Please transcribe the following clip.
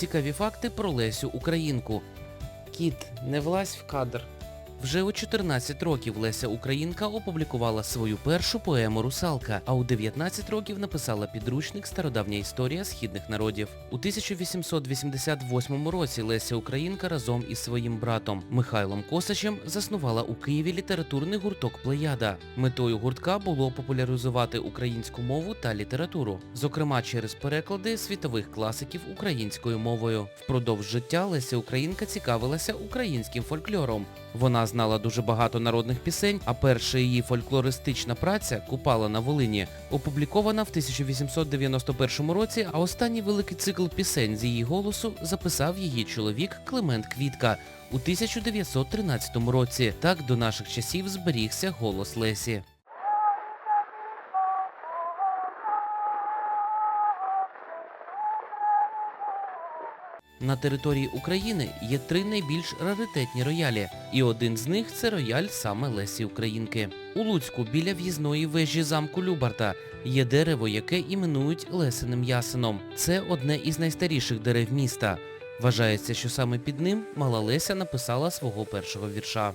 цікаві факти про Лесю Українку. Кіт, не влазь в кадр. Вже у 14 років Леся Українка опублікувала свою першу поему Русалка, а у 19 років написала підручник Стародавня історія східних народів. У 1888 році Леся Українка разом із своїм братом Михайлом Косачем заснувала у Києві літературний гурток Плеяда. Метою гуртка було популяризувати українську мову та літературу, зокрема через переклади світових класиків українською мовою. Впродовж життя Леся Українка цікавилася українським фольклором. Вона знала дуже багато народних пісень, а перша її фольклористична праця Купала на Волині опублікована в 1891 році, а останній великий цикл пісень з її голосу записав її чоловік Климент Квітка у 1913 році. Так до наших часів зберігся голос Лесі. На території України є три найбільш раритетні роялі, і один з них це рояль саме Лесі Українки. У Луцьку біля в'їзної вежі замку Любарта є дерево, яке іменують Лесиним ясеном. Це одне із найстаріших дерев міста. Вважається, що саме під ним мала Леся написала свого першого вірша.